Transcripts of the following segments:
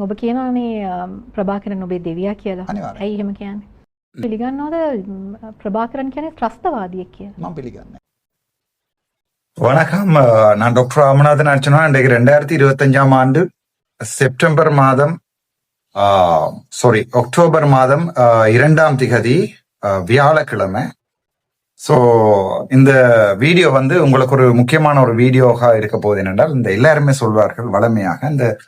දැන් ඔබ කියනවානේ අම්, ප්‍රභාකරන් ඔබේ දෙවියා කියලා. අනිවාර්යයෙන්. ඇයි එහෙම කියන්නේ? පිළිගන්නවද ම්, ප්‍රභාකරන් කියන්නේ ත්‍රස්තවාදියෙක් කියලා? මම පිළිගන්නේ வணக்கம் அஹ், நான் டாக்டர் ராமநாதன் அர்ச்சனா இன்றைக்கு ரெண்டாயிரத்தி இருபத்தஞ்சாம் ஆண்டு செப்டம்பர் மாதம் சாரி அக்டோபர் மாதம் அஹ், இரண்டாம் திகதி அஹ், வியாழக்கிழமை ஸோ இந்த வீடியோ வந்து உங்களுக்கு ஒரு முக்கியமான ஒரு வீடியோவாக இருக்க போகுது என்னென்றால் இந்த எல்லாருமே சொல்வார்கள் வளமையாக இந்த ஆஹ்,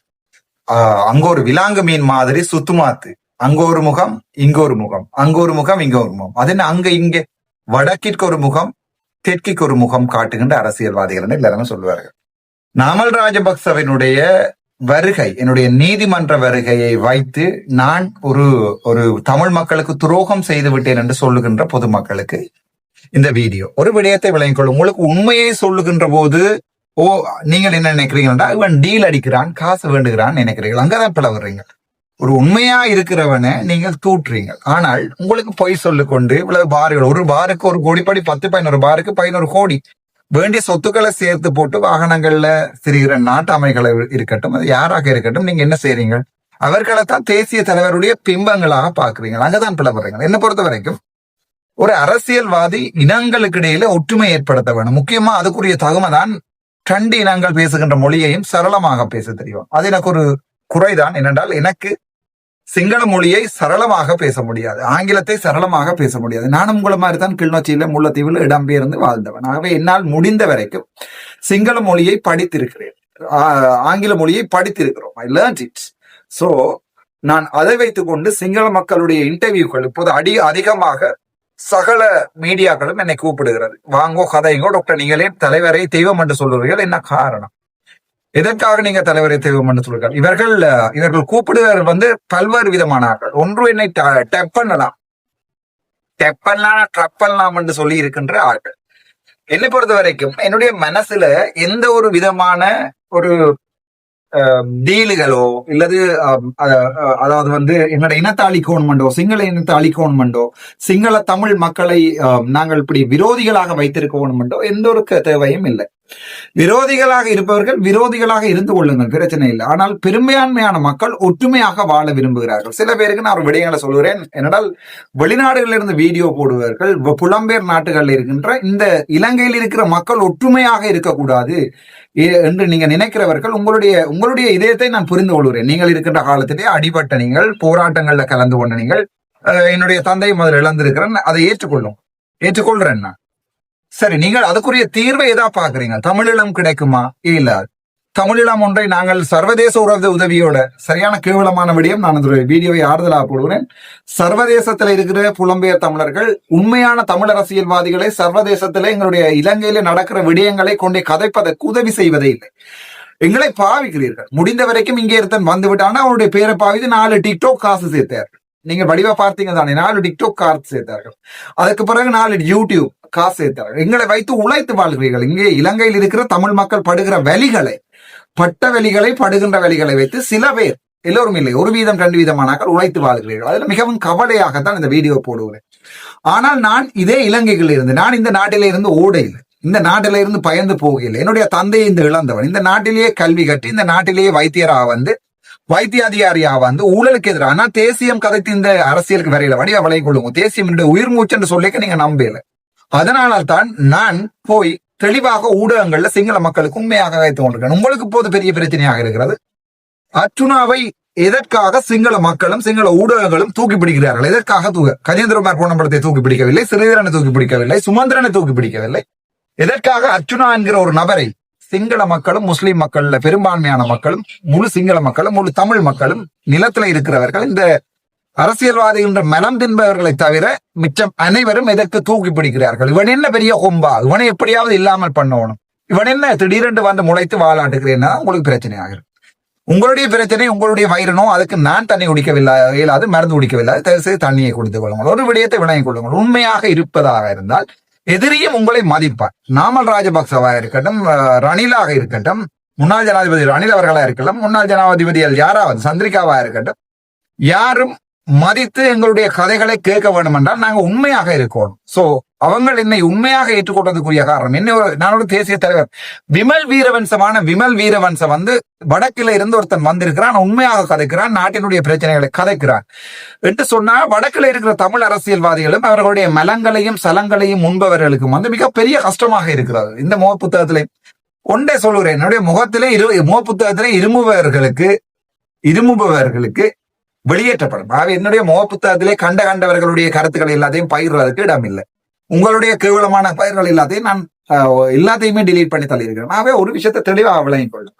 அங்க ஒரு விலாங்கு மீன் மாதிரி சுத்துமாத்து. அங்க ஒரு முகம் இங்க ஒரு முகம். அங்க ஒரு முகம் இங்க ஒரு முகம். அது என்ன அங்க இங்க வடக்கிற்கு ஒரு முகம் தெற்கிற்கு ஒரு முகம் காட்டுகின்ற அரசியல்வாதிகள் எல்லாருமே சொல்லுவார்கள். நாமல் ராஜபக்சவினுடைய வருகை என்னுடைய நீதிமன்ற வருகையை வைத்து நான் ஒரு ஒரு தமிழ் மக்களுக்கு துரோகம் செய்து விட்டேன் என்று சொல்லுகின்ற பொதுமக்களுக்கு இந்த வீடியோ. ஒரு விடயத்தை விளங்கிக் கொள்ளும். உங்களுக்கு உண்மையை சொல்லுகின்ற போது ஓ நீங்கள் என்ன நினைக்கிறீங்கன்னா இவன் டீல் அடிக்கிறான் காசு வேண்டுகிறான் நினைக்கிறீர்கள். அங்கதான் பிளவுறீங்க. ஒரு உண்மையா இருக்கிறவனை நீங்கள் தூற்றுறீங்க ஆனால் உங்களுக்கு பொய் சொல்லு கொண்டு இவ்வளவு பார்கள் ஒரு பாருக்கு ஒரு கோடிப்படி பத்து பதினோரு பாருக்கு பதினோரு கோடி. வேண்டிய சொத்துக்களை சேர்த்து போட்டு வாகனங்கள்ல திரிகிற நாட்டு அமைகளை இருக்கட்டும் அது யாராக இருக்கட்டும் நீங்க என்ன செய்றீங்க? அவர்களை தான் தேசிய தலைவருடைய பிம்பங்களாக பாக்குறீங்க அங்கதான் பிளவுறீங்க என்ன பொறுத்த வரைக்கும் ஒரு அரசியல்வாதி இனங்களுக்கு இடையில ஒற்றுமை ஏற்படுத்த வேணும். முக்கியமா அதுக்குரிய தகுமை தான் ரெண்டு இனங்கள் பேசுகின்ற மொழியையும் சரளமாக பேச தெரியும். அது எனக்கு ஒரு குறைதான். என்னென்றால் எனக்கு சிங்கள மொழியை சரளமாக பேச முடியாது. ஆங்கிலத்தை சரளமாக பேச முடியாது. நானும் உங்களை மாதிரி தான் கிளிநொச்சியில முள்ளத்தீவில் இடம்பெயர்ந்து வாழ்ந்தவன். ஆகவே என்னால் முடிந்த வரைக்கும் சிங்கள மொழியை படித்திருக்கிறேன். ஆங்கில மொழியை படித்திருக்கிறோம். ஐ லேர்ன் இட் சோ நான் அதை வைத்துக்கொண்டு சிங்கள மக்களுடைய இன்டர்வியூக்கள் இப்போது அடி அதிகமாக சகல மீடியாக்களும் என்னை கூப்பிடுகிறது. வாங்கோ கதைங்கோ டாக்டர் நீங்களே தலைவரை தெய்வம் என்று சொல்லுவீர்கள். என்ன காரணம்? எதற்காக நீங்க தலைவரை தெய்வம் என்று சொல்லுங்கள்? இவர்கள் இவர்கள் கூப்பிடுவர் வந்து பல்வேறு விதமான ஆட்கள் ஒன்று என்னை டெப் பண்ணலாம். டெப் பண்ணலாம் ட்ரப் பண்ணலாம் என்று சொல்லி இருக்கின்ற ஆட்கள் என்னை பொறுத்த வரைக்கும் என்னுடைய மனசுல எந்த ஒரு விதமான ஒரு டீலுகளோ இல்லது அதாவது வந்து என்னோட இனத்தாளி அழிக்கணுமெண்டோ சிங்கள இனத்தாளி கோன்மெண்டோ சிங்கள தமிழ் மக்களை நாங்கள் இப்படி விரோதிகளாக வைத்திருக்கணுமெண்டோ எந்த ஒரு தேவையும் இல்லை. விரோதிகளாக இருப்பவர்கள் விரோதிகளாக இருந்து கொள்ளுங்கள் பிரச்சனை இல்லை. ஆனால் பெரும்பான்மையான மக்கள் ஒற்றுமையாக வாழ விரும்புகிறார்கள். சில பேருக்கு நான் ஒரு விடயங்களை சொல்கிறேன் என்னடால் வெளிநாடுகளிலிருந்து வீடியோ போடுவார்கள் புலம்பெயர் நாட்டுகளில் இருக்கின்ற இந்த இலங்கையில் இருக்கிற மக்கள் ஒற்றுமையாக இருக்கக்கூடாது என்று நீங்க நினைக்கிறவர்கள் உங்களுடைய உங்களுடைய இதயத்தை நான் புரிந்து கொள்கிறேன். நீங்கள் இருக்கின்ற காலத்திலே அடிபட்ட நீங்கள் போராட்டங்கள்ல கலந்து கொண்ட நீங்கள் அஹ், என்னுடைய தந்தை முதல் இழந்திருக்கிறேன். அதை ஏற்றுக்கொள்ளும். ஏற்றுக்கொள்றேன் நான். சரி நீங்கள் அதுக்குரிய தீர்வை எதா பாக்குறீங்க தமிழீழம் கிடைக்குமா? இல்ல. தமிழிலம் ஒன்றை நாங்கள் சர்வதேச உறவு உதவியோட சரியான கேவலமான விடயம் நான் ஒரு வீடியோவை ஆறுதலாக போடுகிறேன். சர்வதேசத்தில் இருக்கிற புலம்பெயர் தமிழர்கள் உண்மையான தமிழ் அரசியல்வாதிகளை சர்வதேசத்துல எங்களுடைய இலங்கையில நடக்கிற விடயங்களை கொண்டே கதைப்பதற்கு உதவி செய்வதே இல்லை. எங்களை பாவிக்கிறீர்கள். முடிந்த வரைக்கும் இங்கே இருந்தன் வந்து விட்டானா அவருடைய பேரை பாவித்து நாலு டிக்டோக் காசு சேர்த்தார்கள் நீங்க வடிவா பார்த்தீங்க தானே நாலு டிக்டோக் காசு சேர்த்தார்கள். அதுக்கு பிறகு நாலு யூடியூப் காசு சேர்த்தார்கள். எங்களை வைத்து உழைத்து வாழ்கிறீர்கள். இங்கே இலங்கையில் இருக்கிற தமிழ் மக்கள் படுகிற வழிகளை பட்ட வழிகளை படுகின்ற வழிகளை வைத்து சில பேர் எல்லோரும் இல்லை ஒரு வீதம் ரெண்டு வீதமானாக்கள் உழைத்து வாழ்கிறீர்கள். அதுல மிகவும் கவலையாகத்தான் இந்த வீடியோ போடுகிறேன். ஆனால் நான் இதே இலங்கைகளில் இருந்து நான் இந்த நாட்டில இருந்து ஓட இல்லை இந்த நாட்டில இருந்து பயந்து போகல என்னுடைய தந்தையை இந்த இழந்தவன் இந்த நாட்டிலேயே கல்வி கட்டி இந்த நாட்டிலேயே வைத்தியராக வந்து வைத்தியாதிகாரியா வந்து ஊழலுக்கு எதிரான தேசியம் கதைத்து இந்த அரசியலுக்கு வரையில. வடிவ வலை கொள்ளுங்க. தேசியம் என்னுடைய உயிர் மூச்சுன்னு சொல்லிக்க நீங்க நம்பல அதனால தான் நான் போய் தெளிவாக ஊடகங்கள்ல சிங்கள மக்களுக்கு உண்மையாக வைத்து கொண்டிருக்கேன் உங்களுக்கு போது பெரிய பிரச்சனையாக இருக்கிறது. அர்ச்சுனாவை எதற்காக சிங்கள மக்களும் சிங்கள ஊடகங்களும் தூக்கி பிடிக்கிறார்கள்? எதற்காக தூக்க கஜேந்திரகுமார் பூனம்படத்தை தூக்கி பிடிக்கவில்லை சிறிதரனை தூக்கி பிடிக்கவில்லை சுமந்திரனை தூக்கி பிடிக்கவில்லை. எதற்காக அர்ச்சுனா என்கிற ஒரு நபரை சிங்கள மக்களும் முஸ்லிம் மக்கள்ல பெரும்பான்மையான மக்களும் முழு சிங்கள மக்களும் முழு தமிழ் மக்களும் நிலத்துல இருக்கிறவர்கள். இந்த அரசியல்வாதி என்ற மனம் தின்பவர்களை தவிர மிச்சம் அனைவரும் எதற்கு தூக்கி பிடிக்கிறார்கள்? இவன் என்ன பெரிய கொம்பா? இவனை எப்படியாவது இல்லாமல் பண்ணணும். இவன் என்ன திடீரென்று வந்து முளைத்து வாழாட்டுகிறேன்னா உங்களுக்கு பிரச்சனை ஆகிறது உங்களுடைய பிரச்சனை உங்களுடைய வயிறனோ அதுக்கு நான் தண்ணி குடிக்கவில்லை இல்லாது மருந்து குடிக்கவில்லை. தயவு செய்து தண்ணியை கொடுத்து கொள்ளுங்கள். ஒரு விடயத்தை விளங்கிக் கொள்ளுங்கள். உண்மையாக இருப்பதாக இருந்தால் எதிரியும் உங்களை மதிப்பார். நாமல் ராஜபக்சவா இருக்கட்டும் ரணிலாக இருக்கட்டும் முன்னாள் ஜனாதிபதி ரணில் அவர்களா இருக்கட்டும் முன்னாள் ஜனாதிபதிகள் யாராவது சந்திரிகாவா இருக்கட்டும் யாரும் மதித்து எங்களுடைய கதைகளை கேட்க வேண்டும் என்றால் நாங்கள் உண்மையாக இருக்கணும். சோ அவங்க என்னை உண்மையாக ஏற்றுக்கொண்டதுக்குரிய காரணம். என்ன ஒரு- தேசிய தலைவர். விமல் வீரவன்சமான விமல் வீரவன்சம் வந்து வடக்கில இருந்து ஒருத்தன் வந்திருக்கிறான். உண்மையாக கதைக்கிறான். நாட்டினுடைய பிரச்சனைகளை கதைக்கிறான். என்று சொன்னா வடக்கில் இருக்கிற தமிழ் அரசியல்வாதிகளும் அவர்களுடைய மலங்களையும் சலங்களையும் உண்பவர்களுக்கும் வந்து மிகப்பெரிய கஷ்டமாக இருக்கிறது. இந்த முக புத்தகத்திலே ஒன்றே சொல்லுகிறேன். என்னுடைய முகத்திலே இரு முக புத்தகத்திலே இருமுபவர்களுக்கு இருமுபவர்களுக்கு வெளியேற்றப்படும். ஆகவே என்னுடைய முகப்புத்தகத்திலே கண்ட கண்டவர்களுடைய கருத்துக்கள் எல்லாத்தையும் பயிர்றதுக்கு இடம் இல்லை உங்களுடைய கேவலமான பயிர்கள் எல்லாத்தையும் நான் எல்லாத்தையுமே டிலீட் பண்ணி தள்ளியிருக்கிறேன். ஆகவே ஒரு விஷயத்தை தெளிவாக விளங்கிக் கொள்ளும்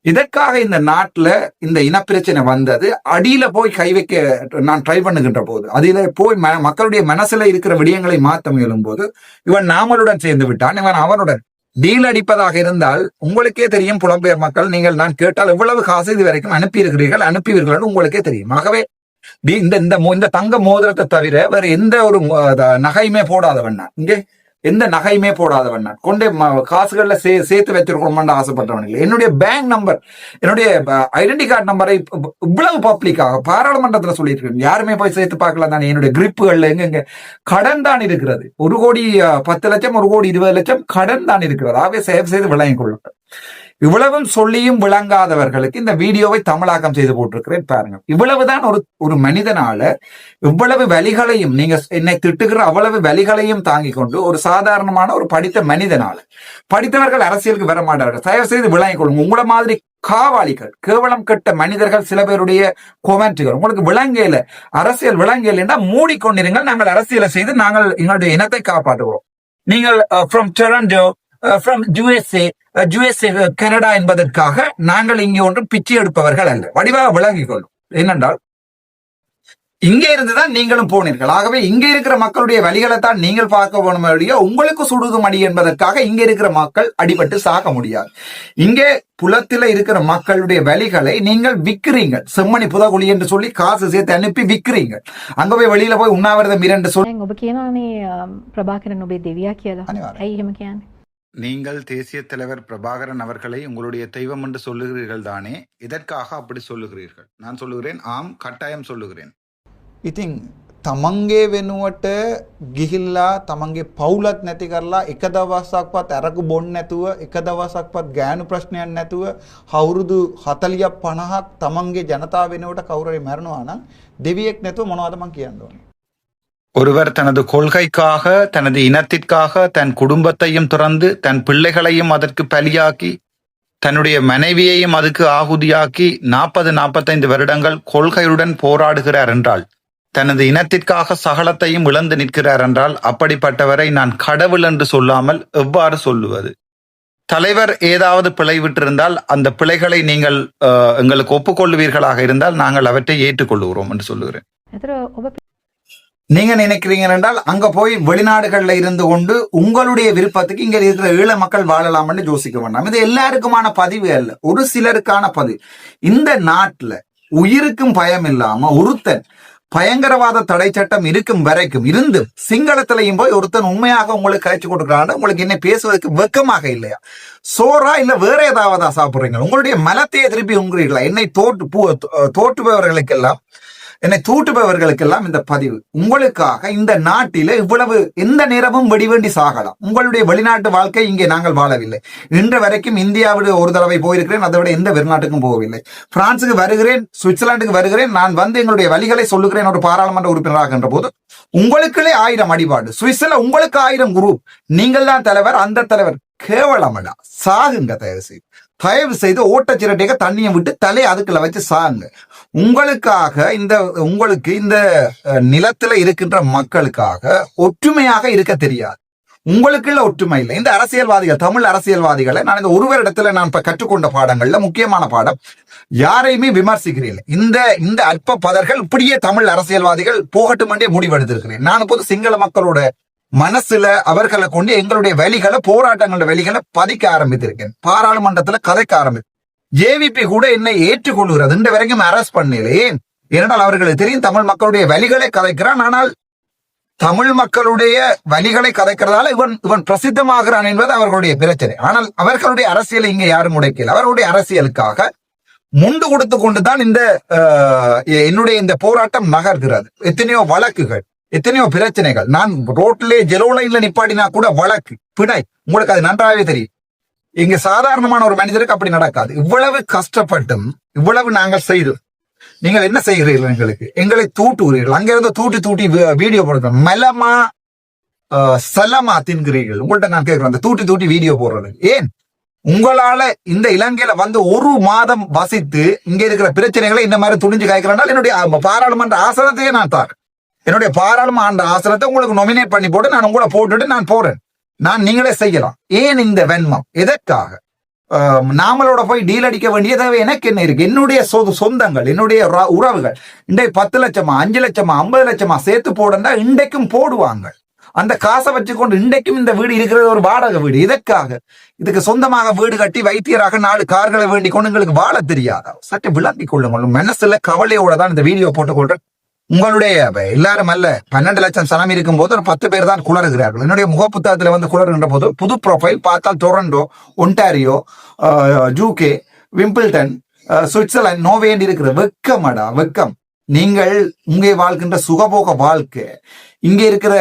இதற்காக இந்த நாட்டில் இந்த இனப்பிரச்சனை வந்தது. அடியில போய் கை வைக்க நான் ட்ரை பண்ணுகின்ற போது அதில போய் ம- மக்களுடைய மனசுல இருக்கிற விடயங்களை மாற்ற முயலும் போது இவன் நாமளுடன் சேர்ந்து விட்டான். இவன் அவனுடன் டீல் அடிப்பதாக இருந்தால் உங்களுக்கே தெரியும் புலம்பெயர் மக்கள் நீங்கள் நான் கேட்டால் எவ்வளவு காசு இது வரைக்கும் அனுப்பி இருக்கிறீர்கள் உங்களுக்கே தெரியும். ஆகவே இந்த இந்த மோ- இந்த தங்க மோதிரத்தை தவிர வேற எந்த ஒரு நகையுமே போடாதவன் நான். இங்கே எந்த நகையுமே போடாதவன் நான். கொண்டே காசுகளில் சே சேர்த்து வச்சிருக்கணும்னு ஆசைப்பட்டவன் இல்லை. என்னுடைய பேங்க் நம்பர் என்னுடைய ஐடென்டி கார்டு நம்பரை இவ்வளவு பப்ளிக்காக பாராளுமன்றத்தில் சொல்லியிருக்கேன் யாருமே போய் சேர்த்து பார்க்கலாம் தானே. என்னுடைய கிரிப்புகள்ல எங்கெங்க? எங்க கடன் தான் இருக்கிறது. ஒரு கோடி பத்து லட்சம் ஒரு கோடி இருபது லட்சம் கடன் தான் இருக்கிறது. ஆகவே சேவ் செய்து விளங்கிக் கொள்ளுங்கள் இவ்வளவும் சொல்லியும் விளங்காதவர்களுக்கு இந்த வீடியோவை தமிழாக்கம் செய்து போட்டிருக்கிறேன் பாருங்க. இவ்வளவுதான் ஒரு ஒரு மனிதனால இவ்வளவு வலிகளையும் நீங்க என்னை திட்டுகிற அவ்வளவு வலிகளையும் தாங்கி கொண்டு ஒரு சாதாரணமான ஒரு படித்த மனிதனால படித்தவர்கள் அரசியலுக்கு வர மாட்டார்கள். தயவு செய்து விளங்கிக் கொள்ளுங்க. உங்களை மாதிரி காவாளிகள் கேவலம் கெட்ட மனிதர்கள் சில பேருடைய கொமெண்ட்டுகள் உங்களுக்கு விளங்கல அரசியல் விளங்கலைன்னா மூடிக்கொண்டிருங்கள். நாங்கள் அரசியலை செய்து நாங்கள் எங்களுடைய இனத்தை காப்பாற்றுவோம். நீங்கள் from Toronto from USA USA Canada என்பதற்காக நாங்கள் இங்கே ஒன்றும் பிச்சை எடுப்பவர்கள் அல்ல. வடிவாக விளங்கிக் கொள்ளும். என்னென்றால் இங்கே இருந்துதான் நீங்களும் போனீர்கள். ஆகவே இங்கே இருக்கிற மக்களுடைய வழிகளை தான் நீங்கள் பார்க்க வேணும் வழியோ உங்களுக்கு சுடுது மடி என்பதற்காக இங்க இருக்கிற மக்கள் அடிபட்டு சாக முடியாது. இங்கே புலத்தில இருக்கிற மக்களுடைய வழிகளை நீங்கள் விக்கிறீங்க செம்மணி புதகுழி என்று சொல்லி காசு சேர்த்து அனுப்பி விக்கிறீங்க அங்க போய் வெளியில போய் உண்ணாவிரதம் இரண்டு சொல்லி දැන් ඔබ කියනවානේ අම්, ප්‍රභාකරන් ඔබේ දෙවියා කියලා අනිවාර්යයෙන්. ඇයි එහෙම කියන්නේ நீங்கள் தேசிய தலைவர் பிரபாகரன் அவர்களை உங்களுடைய தெய்வம் என்று சொல்லுகிறீர்கள் தானே இதற்காக அப்படி சொல்லுகிறீர்கள் நான் சொல்லுகிறேன் ஆம் கட்டாயம் சொல்லுகிறேன் ඉතින් තමන්ගේ වෙනුවට ගිහිල්ලා තමන්ගේ පවුලත් නැති කරලා එක දවසක්වත් ඇරකු බොන්න නැතුව එක දවසක්වත් ගෑනු ප්‍රශ්නයක් නැතුව හවුරුදු හතලියක් පණහක් තමන්ගේ ජනතා වෙනුවට කවුරරි මැරණවා නම් දෙවියෙක් නැතුව මොනවද මං කියන්න ඕනේ ஒருவர் தனது கொள்கைக்காக தனது இனத்திற்காக தன் குடும்பத்தையும் துறந்து தன் பிள்ளைகளையும் அதற்கு பலியாக்கி தன்னுடைய மனைவியையும் அதுக்கு ஆகுதியாக்கி நாற்பது நாற்பத்தைந்து வருடங்கள் கொள்கையுடன் போராடுகிறார் என்றால் தனது இனத்திற்காக சகலத்தையும் இழந்து நிற்கிறார் என்றால் அப்படிப்பட்டவரை நான் கடவுள் என்று சொல்லாமல் எவ்வாறு சொல்லுவது? தலைவர் ஏதாவது பிழை விட்டிருந்தால் அந்த பிழைகளை நீங்கள் எங்களுக்கு ஒப்புக்கொள்ளுவீர்களாக இருந்தால் நாங்கள் அவற்றை ஏற்றுக்கொள்கிறோம் என்று சொல்லுகிறேன். நீங்க நினைக்கிறீங்க என்றால் அங்க போய் வெளிநாடுகள்ல இருந்து கொண்டு உங்களுடைய விருப்பத்துக்கு இங்க இருக்கிற ஈழ மக்கள் வாழலாம்னு யோசிக்க வேண்டாம். இது எல்லாருக்குமான பதிவு அல்ல. ஒரு சிலருக்கான பதிவு. இந்த நாட்டுல உயிருக்கும் பயம் இல்லாம ஒருத்தன் பயங்கரவாத தடை சட்டம் இருக்கும் வரைக்கும் இருந்து சிங்களத்திலையும் போய் ஒருத்தன் உண்மையாக உங்களுக்கு கழிச்சு கொடுக்குறான்னு உங்களுக்கு என்ன பேசுவதற்கு வெக்கமாக இல்லையா? சோறா இல்ல வேற ஏதாவதா சாப்பிடுறீங்க உங்களுடைய மலத்தையே திருப்பி உங்குறீர்களா என்னை தோட்டு பூ தோட்டுபவர்களுக்கெல்லாம் என்னை தூட்டுபவர்களுக்கெல்லாம் இந்த பதிவு. உங்களுக்காக இந்த நாட்டில இவ்வளவு எந்த நேரமும் வெடிவேண்டி சாகலாம். உங்களுடைய வெளிநாட்டு வாழ்க்கை இங்கே நாங்கள் வாழவில்லை. இன்று வரைக்கும் இந்தியாவில் ஒரு தடவை போயிருக்கிறேன் அதை விட எந்த வெளிநாட்டுக்கும் போகவில்லை. பிரான்சுக்கு வருகிறேன் சுவிட்சர்லாந்துக்கு வருகிறேன் நான் வந்து எங்களுடைய வழிகளை சொல்லுகிறேன் ஒரு பாராளுமன்ற உறுப்பினராகின்ற போது உங்களுக்குள்ளே ஆயிரம் அடிபாடு சுவிஸ்ல உங்களுக்கு ஆயிரம் குரூப் நீங்கள் தான் தலைவர் அந்த தலைவர். கேவலமடா சாகுங்க தயவு செய்து தயவு செய்து ஓட்டச்சிரட்டைக்கு தண்ணியை விட்டு தலையை அதுக்குள்ள வச்சு சாகுங்க. உங்களுக்காக இந்த உங்களுக்கு இந்த நிலத்துல இருக்கின்ற மக்களுக்காக ஒற்றுமையாக இருக்க தெரியாது. உங்களுக்குள்ள ஒற்றுமை இல்லை. இந்த அரசியல்வாதிகள் தமிழ் அரசியல்வாதிகளை நான் இந்த ஒரு இடத்துல நான் இப்ப கற்றுக்கொண்ட பாடங்கள்ல முக்கியமான பாடம். யாரையுமே விமர்சிக்கிறீர்கள். இந்த இந்த அற்ப பதர்கள் இப்படியே தமிழ் அரசியல்வாதிகள் போகட்டும் என்றே முடிவெடுத்திருக்கிறேன். நான் இப்போது சிங்கள மக்களோட மனசுல அவர்களை கொண்டு எங்களுடைய வழிகளை போராட்டங்களோட வழிகளை பதிக்க ஆரம்பித்திருக்கேன். பாராளுமன்றத்துல கதைக்க ஆரம்பி ஜேவிபி கூட என்னை ஏற்றுக்கொள்கிறது இந்த வரைக்கும் அரெஸ்ட் பண்ணல ஏனென்றால் அவர்களுக்கு தெரியும் தமிழ் மக்களுடைய வழிகளை கதைக்கிறான். ஆனால் தமிழ் மக்களுடைய வழிகளை கதைக்கிறதால இவன் இவன் பிரசித்தமாகிறான் என்பது அவர்களுடைய பிரச்சனை. ஆனால் அவர்களுடைய அரசியலை இங்க யாரும் உடைக்கல. அவர்களுடைய அரசியலுக்காக முண்டு கொடுத்து கொண்டுதான் இந்த என்னுடைய இந்த போராட்டம் நகர்கிறது. எத்தனையோ வழக்குகள் எத்தனையோ பிரச்சனைகள். நான் ரோட்லயே ஜெலோ லைன்ல நிப்பாட்டினா கூட வழக்கு பிணை. உங்களுக்கு அது நன்றாகவே தெரியும். இங்க சாதாரணமான ஒரு மனிதருக்கு அப்படி நடக்காது. இவ்வளவு கஷ்டப்பட்டும் இவ்வளவு நாங்கள் செய்தோம் நீங்கள் என்ன செய்கிறீர்கள் எங்களுக்கு? எங்களை தூட்டுகிறீர்கள். அங்கிருந்து தூட்டி தூட்டி வீடியோ போடுறோம் மெலமா செலமா சலமா தின்கிறீர்கள். உங்கள்கிட்ட நான் கேட்கிறேன் அந்த தூட்டி தூட்டி வீடியோ போடுறது. ஏன்? உங்களால இந்த இலங்கையில வந்து ஒரு மாதம் வசித்து இங்க இருக்கிற பிரச்சனைகளை இந்த மாதிரி துணிஞ்சு காய்க்கிறனால் என்னுடைய பாராளுமன்ற ஆசனத்தையே நான் தார். என்னுடைய பாராளுமன்ற ஆசனத்தை உங்களுக்கு நொமினேட் பண்ணி போட்டு நான் உங்களை போட்டுட்டு நான் போறேன். நான் நீங்களே செய்யலாம். ஏன் இந்த வெண்மம்? எதற்காக? நாமளோட போய் டீல் அடிக்க வேண்டிய தேவை எனக்கு என்ன இருக்கு? என்னுடைய சொ- சொந்தங்கள் என்னுடைய உறவுகள். இன்றைக்கு பத்து லட்சமா அஞ்சு லட்சமா ஐம்பது லட்சமா சேர்த்து போடுன்னா இன்றைக்கும் போடுவாங்க. அந்த காசை வச்சுக்கொண்டு இன்றைக்கும் இந்த வீடு இருக்கிறது ஒரு வாடகை வீடு. இதற்காக இதுக்கு சொந்தமாக வீடு கட்டி வைத்தியராக நாலு கார்களை வேண்டிக் கொண்டு உங்களுக்கு வாழ தெரியாதா? சற்று விளங்கிக் கொள்ளுங்கள். மனசுல கவலையோட தான் இந்த வீடியோ போட்டுக்கொள்றேன் உங்களுடைய எல்லாரும் அல்ல பன்னெண்டு லட்சம் சனம் இருக்கும் போது ஒரு பத்து பேர் தான் குளறுகிறார்கள். என்னுடைய முகப்புத்தகத்தில் வந்து குளறுகின்ற போது புது ப்ரொஃபைல் பார்த்தால் Toronto Ontario UK Wimbledon Switzerland நோவேண்டி இருக்கிற வெக்கமடா வெக்கம். நீங்கள் இங்கே வாழ்கின்ற சுகபோக வாழ்க்கை இங்கே இருக்கிற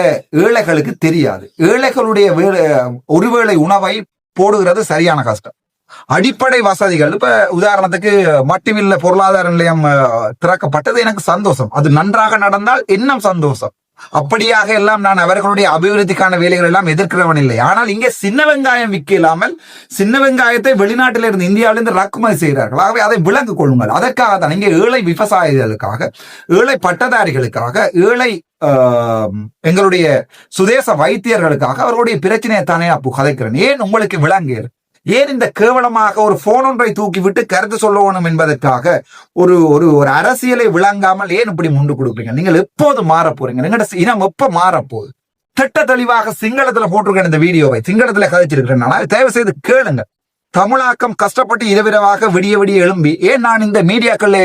ஏழைகளுக்கு தெரியாது. ஏழைகளுடைய வேலை ஒருவேளை உணவை போடுகிறது சரியான கஷ்டம். அடிப்படை வசதிகள். இப்ப உதாரணத்துக்கு மட்டுமில்ல பொருளாதார நிலையம் திறக்கப்பட்டது எனக்கு சந்தோஷம். அது நன்றாக நடந்தால் இன்னும் சந்தோஷம். அப்படியாக எல்லாம் நான் அவர்களுடைய அபிவிருத்திக்கான வேலைகள் எல்லாம் எதிர்க்கிறவன் இல்லை. ஆனால் இங்கே சின்ன வெங்காயம் விற்க இல்லாமல் சின்ன வெங்காயத்தை வெளிநாட்டில இருந்து இந்தியாவிலிருந்து இறக்குமதி செய்கிறார்கள். ஆகவே அதை விளங்கு கொள்ளுங்கள். அதற்காக தான் இங்கே ஏழை விவசாயிகளுக்காக ஏழை பட்டதாரிகளுக்காக ஏழை ஆஹ், எங்களுடைய சுதேச வைத்தியர்களுக்காக அவர்களுடைய பிரச்சனையை தானே அப்போ கதைக்கிறேன் ஏன் உங்களுக்கு விளங்கியது ஏன் இந்த கேவலமாக ஒரு போன் ஒன்றை தூக்கிவிட்டு கருத்து சொல்ல வேணும் என்பதற்காக ஒரு ஒரு ஒரு அரசியலை விளங்காமல் ஏன் இப்படி முண்டு கொடுப்பீங்க நீங்கள் எப்போது மாற போறீங்க? நீங்களோட இனம் எப்போ மாறப்போகுது திட்ட தெளிவாக சிங்களத்துல போட்டிருக்கேன் இந்த வீடியோவை. சிங்களத்துல கதைச்சிருக்கிறேன் நான். தயவு செய்து கேளுங்க தமிழாக்கம் கஷ்டப்பட்டு இரவிரவாக விடிய விடிய எழும்பி ஏன் நான் இந்த மீடியாக்கள்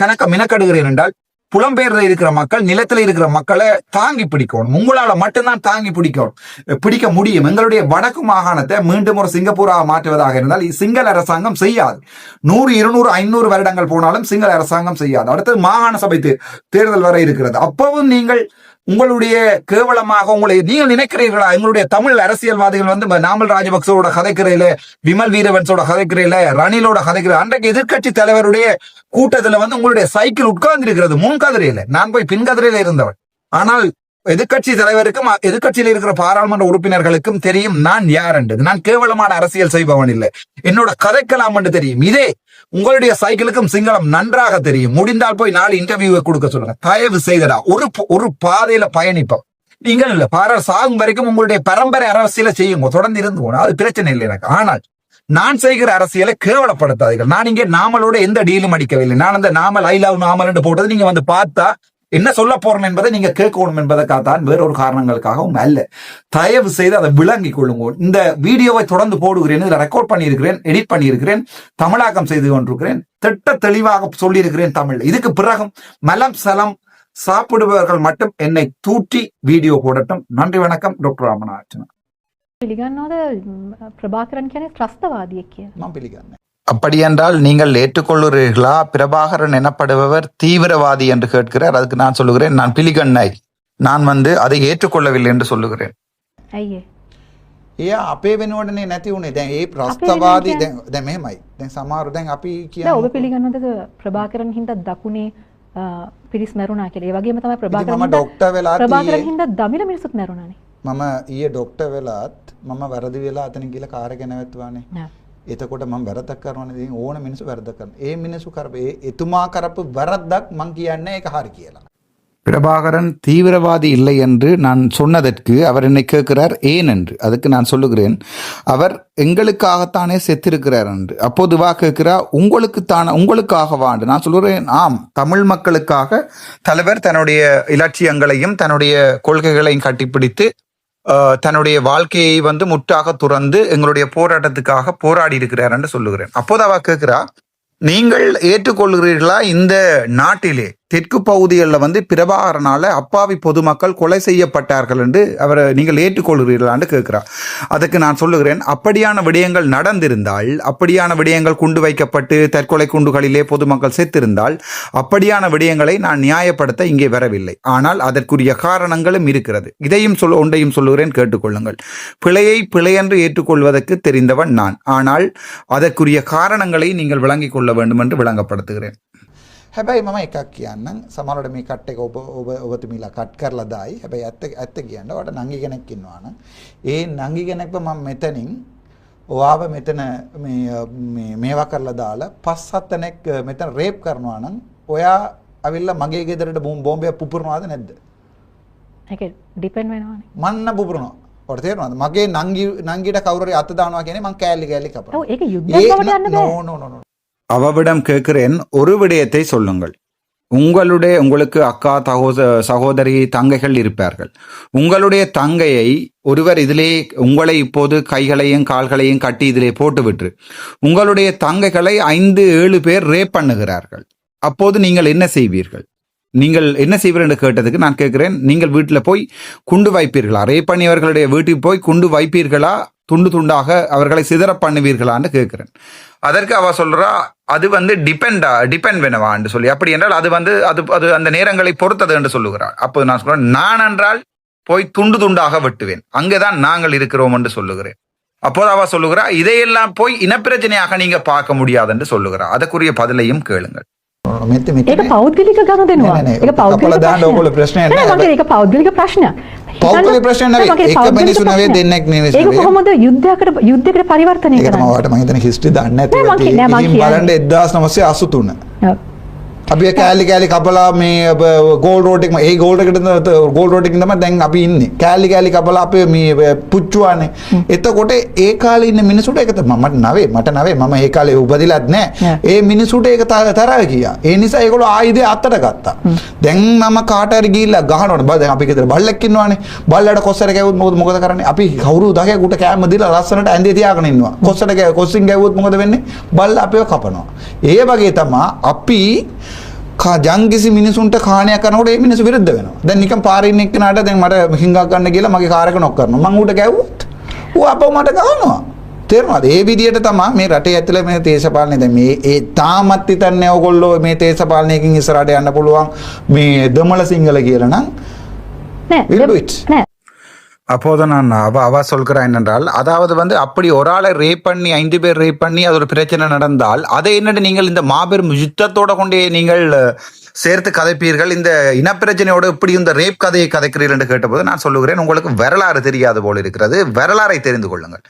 கணக்க மினக்கடுகிறேன் என்றால் புலம்பெயர்ல இருக்கிற மக்கள் நிலத்துல இருக்கிற மக்களை தாங்கி பிடிக்கணும். உங்களால மட்டும்தான் தாங்கி பிடிக்கணும். பிடிக்க முடியும். எங்களுடைய வடக்கு மாகாணத்தை மீண்டும் ஒரு சிங்கப்பூராக மாற்றுவதாக இருந்தால் சிங்கள அரசாங்கம் செய்யாது. நூறு இருநூறு ஐநூறு வருடங்கள் போனாலும் சிங்கள அரசாங்கம் செய்யாது. அடுத்தது மாகாண சபை தேர்தல் வர இருக்கிறது. அப்பவும் நீங்கள் உங்களுடைய கேவலமாக உங்களை நீங்கள் நினைக்கிறீர்களா? எங்களுடைய தமிழ் அரசியல்வாதிகள் வந்து நாமல் ராஜபக்சோட கதைக்கிறையில விமல் வீரவன்ஸோட கதைக்கிறையில ரணிலோட கதைக்கிற அன்றைக்கு எதிர்க்கட்சி தலைவருடைய கூட்டத்துல வந்து உங்களுடைய சைக்கிள் உட்கார்ந்து இருக்கிறது நான் போய் பின் கதிரையில இருந்தவன். ஆனால் எதிர்க்கட்சி தலைவருக்கும் எதிர்கட்சியில் இருக்கிற பாராளுமன்ற உறுப்பினர்களுக்கும் தெரியும் நான் யார் என்று. நான் கேவலமான அரசியல் செய்பவன் இல்லை. என்னோட கதைக்கலாம் என்று தெரியும். இதே உங்களுடைய சைக்கிளுக்கும் சிங்களம் நன்றாக தெரியும். முடிந்தால் போய் நாலு இன்டர்வியூவை கொடுக்க சொல்லுங்க. தயவு செய்தடா. ஒரு ஒரு பாதையில பயணிப்போம். நீங்கள் இல்ல. பாரா சாகும் வரைக்கும் உங்களுடைய பரம்பரை அரசியலை செய்யுங்க. தொடர்ந்து இருந்து போனா அது பிரச்சனை இல்லை எனக்கு. ஆனால் நான் செய்கிற அரசியலை கேவலப்படுத்தாதீர்கள். நான் இங்கே நாமளோட எந்த டீலும் அடிக்கவில்லை. நான் அந்த நாமல் ஐ லவ் நாமல் என்று போட்டது நீங்க வந்து பார்த்தா என்ன சொல்ல போறேன் என்பதை நீங்க கேட்கணும் என்பதற்காக தான் வேறொரு காரணங்களுக்காகவும் அல்ல தயவு செய்து அதை விளங்கிக் கொள்ளுங்க இந்த வீடியோவை தொடர்ந்து போடுகிறேன் இதில் ரெக்கார்ட் பண்ணியிருக்கிறேன் எடிட் பண்ணியிருக்கிறேன் தமிழாக்கம் செய்து கொண்டிருக்கிறேன் திட்ட தெளிவாக சொல்லியிருக்கிறேன் தமிழ் இதுக்கு பிறகும் மலம் சலம் சாப்பிடுபவர்கள் மட்டும் என்னை தூற்றி வீடியோ போடட்டும் நன்றி வணக்கம் டாக்டர் ராமநாதன் පිළිගන්නවද ම්, ප්‍රභාකරන් කියන්නේ ත්‍රස්තවාදියෙක් කියලා. මම පිළිගන්නේ அப்படியென்றால் நீங்கள் ஏற்றுக்கொள்கிறீர்களா பிரபாகரன் எனப்படுபவர் தீவிரவாதி என்று கேட்கிறார் அதுக்கு நான் சொல்லுகிறேன் நான் பிலிகண்ணை நான் வந்து அதை ஏற்றுக்கொள்ளவில்லை என்று சொல்லுகிறேன் ඇයි ඒ? එයා අපේ වෙනුවටනේ නැති වුණේ දැන් ඒ ප්‍රස්ථවාදී වෙනුවට දැන් දැන් මෙහෙමයි දැන් සමහර දැන් අපි දැන් ඔබ කියන පිළිගන්නවද ප්‍රභාකරන් හින්දා දකුණේ අ, පිරිස් මැරුණා කියලා. ඒ වගේම තමයි ප්‍රභාකරන් මම හින්දා- ඩොක්ටර් වෙලා ප්‍රභාකරන් තියේ. හින්දා දමිළ මිනිස්සුත් මැරුණානේ. මම ඊයේ ඩොක්ටර් වෙලාත් මම වැරදි වෙලා අතන ගිහලා කාර් එක නැවැත්තුවානේ නෑ. එතකොට මම වැරද්දක් කරනවානේ ඉතින් ඕන මිනිස්සු වැරද්දක් කරනවා ඒ මිනිස්සු කරපු ඒ එතුමා කරපු වැරද්දක් මං කියන්නේ ඒක හරි කියලා பிரபாகரன் தீவிரவாதி இல்லை என்று நான் சொன்னதற்கு அவர் என்னை கேட்கிறார் ஏன் என்று அதுக்கு நான் சொல்லுகிறேன் அவர் எங்களுக்காகத்தானே செத்திருக்கிறார் என்று அப்போது வா கேட்கிறா உங்களுக்குத்தான உங்களுக்காகவா என்று நான் சொல்லுகிறேன் ஆம் தமிழ் மக்களுக்காக தலைவர் தன்னுடைய இலட்சியங்களையும் தன்னுடைய கொள்கைகளையும் கட்டிப்பிடித்து ஆஹ், தன்னுடைய வாழ்க்கையை வந்து முற்றாக துறந்து எங்களுடைய போராட்டத்துக்காக போராடி இருக்கிறார் என்று சொல்லுகிறேன். அப்போது அவ கேட்கிறா நீங்கள் ஏற்றுக்கொள்கிறீர்களா இந்த நாட்டிலே? தெற்கு பகுதிகளில் வந்து பிரபாகரனால் அப்பாவி பொதுமக்கள் கொலை செய்யப்பட்டார்கள் என்று அவரை நீங்கள் ஏற்றுக்கொள்கிறீர்களான்னு கேட்கிறார். அதுக்கு நான் சொல்லுகிறேன் அப்படியான விடயங்கள் நடந்திருந்தால் அப்படியான விடயங்கள் குண்டு வைக்கப்பட்டு தற்கொலை குண்டுகளிலே பொதுமக்கள் செத்திருந்தால் அப்படியான விடயங்களை நான் நியாயப்படுத்த இங்கே வரவில்லை. ஆனால் அதற்குரிய காரணங்களும் இருக்கிறது. இதையும் சொல் ஒன்றையும் சொல்லுகிறேன் கேட்டுக்கொள்ளுங்கள். பிழையை பிழையென்று ஏற்றுக்கொள்வதற்கு தெரிந்தவன் நான். ஆனால் அதற்குரிய காரணங்களை நீங்கள் விளங்கிக் கொள்ள வேண்டும் என்று விளங்கப்படுத்துகிறேன். හැබැයි මම එකක් කියන්නම් සමහරවිට මේ කට් එක ඔබ ඔබ ඔබතුමීලා කට් කරලා දායි. හැබැයි ඇත්ත ඇත්ත කියන්න ඔයාලට නංගි කෙනෙක් ඉන්නවා නම් ඒ නංගි කෙනෙක්ව මම මෙතනින් ඔයාව මෙතන මේ මේ මේවා කරලා දාලා පස් හත් දෙනෙක් මෙතන රේප් කරනවා නම් ඔයා අවිල්ලා මගේ ගෙදරට බෝම් බෝම්බයක් පුපුරනවාද නැද්ද? ඒක ඩිපෙන්ඩ් වෙනවානේ. මන්න පුපුරනවා. ඔයාලට තේරෙනවද? මගේ නංගි නංගිට කවුරු හරි අත දානවා කියන්නේ මං කෑලි කෑලි කපනවා. ඔව් ඒක යුද්ධයක් බවට යන්න බෑ. නෝ නෝ නෝ அவவிடம் கேட்கிறேன் ஒரு விடயத்தை சொல்லுங்கள். உங்களுடைய உங்களுக்கு அக்கா தகோத சகோதரி தங்கைகள் இருப்பார்கள். உங்களுடைய தங்கையை ஒருவர் இதிலே உங்களை இப்போது கைகளையும் கால்களையும் கட்டி இதிலே போட்டுவிட்டு உங்களுடைய தங்கைகளை ஐந்து ஏழு பேர் ரேப் பண்ணுகிறார்கள். அப்போது நீங்கள் என்ன செய்வீர்கள்? நீங்கள் என்ன செய்வீர்கள் என்று கேட்டதுக்கு நான் கேட்கிறேன் நீங்கள் வீட்டில் போய் குண்டு வைப்பீர்களா? ரேப் பண்ணியவர்களுடைய வீட்டுக்கு போய் குண்டு வைப்பீர்களா? துண்டு துண்டாக அவர்களை சிதற பண்ணுவீர்களான்னு கேட்கிறேன். அதற்கு அவ சொல்றா அது வந்து டிபெண்டா டிபெண்ட் வேணவான்னு சொல்லி. அப்படி என்றால் அது வந்து அது அது அந்த நேரங்களை பொறுத்தது என்று சொல்லுகிறார். அப்போது நான் சொல்றேன் நான் என்றால் போய் துண்டு துண்டாக வெட்டுவேன். அங்கேதான் நாங்கள் இருக்கிறோம் என்று சொல்லுகிறேன். அப்போது அவ சொல்லுகிறா இதையெல்லாம் போய் இனப்பிரச்சனையாக நீங்க பார்க்க முடியாது என்று சொல்லுகிறா அதற்குரிய பதிலையும் கேளுங்கள். කරනවා මෙතන මෙතන ඒක පෞද්ගලික ගනුදෙනුවක් ඒක පෞද්ගලික දාන්න ඕගොල්ලෝ ප්‍රශ්නයක් නෑ මගේ ඒක පෞද්ගලික ප්‍රශ්නයක්. පෞද්ගලික ප්‍රශ්නයක් නෙවෙයි ඒක මිනිසු නෙවෙයි දෙන්නෙක් නෙවෙයි ඒක කොහොමද යුද්ධයකට යුද්ධයකට පරිවර්තනය කරන්නේ ඒක තමයි ඔයාලට මම හිතන්නේ හිස්ටරි දන්නේ නැති වෙන්නේ බලන්න 1983 අපි කෑලි කෑලි කපලා මේ ගෝල් එකම ඒ ගෝල් එකට ගෝල් එකකින් තමයි දැන් අපි ඉන්නේ. කෑලි කෑලි කපලා අපේ මේ පුච්චුවානේ. එතකොට ඒ කාලේ ඉන්න මිනිසුන්ට ඒක මට නවේ මට නවේ. මම ඒ කාලේ උපදිලත් නැහැ. ඒ මිනිසුන්ට ඒක ත- තරහ ගියා. ඒ නිසා ඒගොල්ලෝ ආයුධය අත්තට ගත්තා. දැන් මම කාට හරි ගිහිල්ලා ගහනවනේ. බල දැන් අපි ගෙදර බල්ලෙක් ඉන්නවානේ. බල්ලට කොස්සර ගැවුවොත් මොකද මොකද කරන්නේ? අපි කවුරු දහයකට කෑම දීලා ලස්සනට ඇඳේ තියාගෙන ඉන්නවා. කොස්සට කොස්සින් ගැවුවොත් මොකද වෙන්නේ? බල්ල අපිව කපනවා. ඒ වගේ තමයි අපි ජංගිසි මිනිසුන්ට කාණයක් කරනකොට ඒ මිනිස්සු විරුද්ධ වෙනවා. දැන් නිකන් පාරේ ඉන්න එක්කනට දැන් මට හිඟක් ගන්න කියලා මගේ කාර් එක නොක් කරනවා. මං ඌට ගැව්වොත් ඌ අපව මට ගහනවා. තේරුණාද? ඒ විදිහට තමයි මේ රටේ ඇතුලේ මේ දේශපාලනේ දැන් මේ ඒ තාමත් හිතන්නේ ඕගොල්ලෝ මේ දේශපාලනයකින් ඉස්සරහට යන්න පුළුවන් මේ දමල සිංහල කියලා නම් නෑ We'll do it. නෑ அப்போது நான் அவ அவ சொல்கிறா என்னென்றால் அதாவது வந்து அப்படி ஒரு ஆளை ரேப் பண்ணி ஐந்து பேர் ரேப் பண்ணி அது ஒரு பிரச்சனை நடந்தால் அதை என்னட்டு நீங்கள் இந்த மாபெரும் யுத்தத்தோட கொண்டே நீங்கள் சேர்த்து கதைப்பீர்கள்? இந்த இனப்பிரச்சனையோடு இப்படி இந்த ரேப் கதையை கதைக்கிறீர்கள் என்று கேட்டபோது நான் சொல்லுகிறேன் உங்களுக்கு வரலாறு தெரியாது போல் இருக்கிறது. வரலாறை தெரிந்து கொள்ளுங்கள்.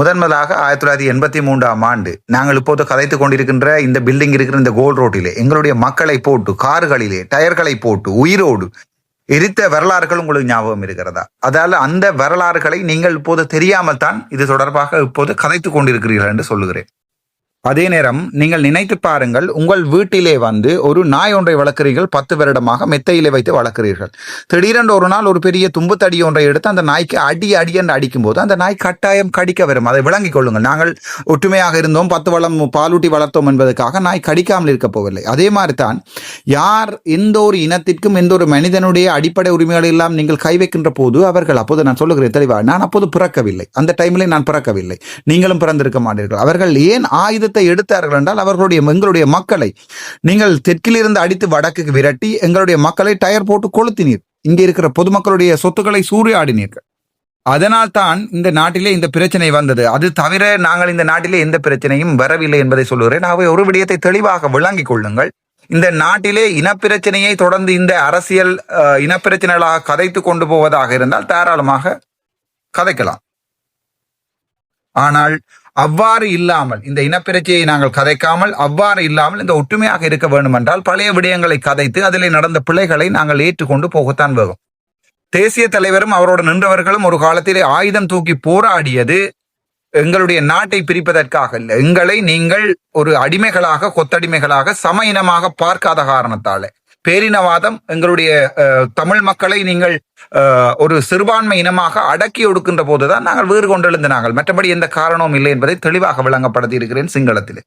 முதன்முதலாக ஆயிரத்தி தொள்ளாயிரத்தி எண்பத்தி மூன்றாம் ஆண்டு நாங்கள் இப்போது கதைத்துக் கொண்டிருக்கின்ற இந்த பில்டிங் இருக்கிற இந்த கோல் ரோட்டிலே எங்களுடைய மக்களை போட்டு கார்களிலே டயர்களை போட்டு உயிரோடு எரித்த வரலாறுகள் உங்களுக்கு ஞாபகம் இருக்கிறதா? அதால அந்த வரலாறுகளை நீங்கள் இப்போது தெரியாமல் தான் இது தொடர்பாக இப்போது கதைத்து கொண்டிருக்கிறீர்கள் என்று சொல்லுகிறேன். அதே நேரம் நீங்கள் நினைத்து பாருங்கள் உங்கள் வீட்டிலே வந்து ஒரு நாய் ஒன்றை வளர்க்கிறீர்கள் பத்து வருடமாக மெத்தையிலே வைத்து வளர்க்கிறீர்கள். திடீரென்று ஒரு நாள் ஒரு பெரிய தும்புத்தடி ஒன்றை எடுத்து அந்த நாய்க்கு அடி அடி என்று அடிக்கும்போது அந்த நாய் கட்டாயம் கடிக்க வரும். அதை விளங்கிக் கொள்ளுங்கள். நாங்கள் ஒற்றுமையாக இருந்தோம் பத்து வளம் பாலூட்டி வளர்த்தோம் என்பதற்காக நாய் கடிக்காமல் இருக்க போவதில்லை. அதே மாதிரி தான் யார் எந்த ஒரு இனத்திற்கும் எந்த ஒரு மனிதனுடைய அடிப்படை உரிமைகள் எல்லாம் நீங்கள் கை வைக்கின்ற போது அவர்கள் அப்போது நான் சொல்லுகிறேன் தெளிவாக நான் அப்போது பிறக்கவில்லை. அந்த டைமில் நான் பிறக்கவில்லை. நீங்களும் பிறந்திருக்க மாட்டீர்கள். அவர்கள் ஏன் ஆயுத யுத்தத்தை எடுத்தார்கள் என்றால் அவர்களுடைய எங்களுடைய மக்களை நீங்கள் தெற்கிலிருந்து அடித்து வடக்குக்கு விரட்டி எங்களுடைய மக்களை டயர் போட்டு கொளுத்தினீர். இங்கே இருக்கிற பொதுமக்களுடைய சொத்துக்களை சூறையாடினீர்கள். அதனால் தான் இந்த நாட்டிலே இந்த பிரச்சனை வந்தது. அது தவிர நாங்கள் இந்த நாட்டிலே எந்த பிரச்சனையும் வரவில்லை என்பதை சொல்லுகிறேன். அவை ஒரு விடயத்தை தெளிவாக விளங்கிக் கொள்ளுங்கள். இந்த நாட்டிலே இனப்பிரச்சனையை தொடர்ந்து இந்த அரசியல் இனப்பிரச்சனைகளாக கதைத்து கொண்டு போவதாக இருந்தால் தாராளமாக கதைக்கலாம். ஆனால் அவ்வாறு இல்லாமல் இந்த இனப்பிரச்சையை நாங்கள் கதைக்காமல் அவ்வாறு இல்லாமல் இந்த ஒற்றுமையாக இருக்க வேண்டும் என்றால் பழைய விடயங்களை கதைத்து அதிலே நடந்த பிள்ளைகளை நாங்கள் ஏற்றுக்கொண்டு போகத்தான் வேகும். தேசிய தலைவரும் அவரோடு நின்றவர்களும் ஒரு காலத்திலே ஆயுதம் தூக்கி போராடியது எங்களுடைய நாட்டை பிரிப்பதற்காக இல்லை. எங்களை நீங்கள் ஒரு அடிமைகளாக கொத்தடிமைகளாக சம இனமாக பார்க்காத காரணத்தாலே. பேரினவாதம் எங்களுடைய அஹ், தமிழ் மக்களை நீங்கள் ஒரு சிறுபான்மை இனமாக அடக்கி ஒடுக்கின்ற போதுதான் நாங்கள் வேறு கொண்டெழுந்து நாங்கள். மற்றபடி எந்த காரணமும் இல்லை என்பதை தெளிவாக விளங்கப்படுத்தி இருக்கிறேன் சிங்களத்திலே.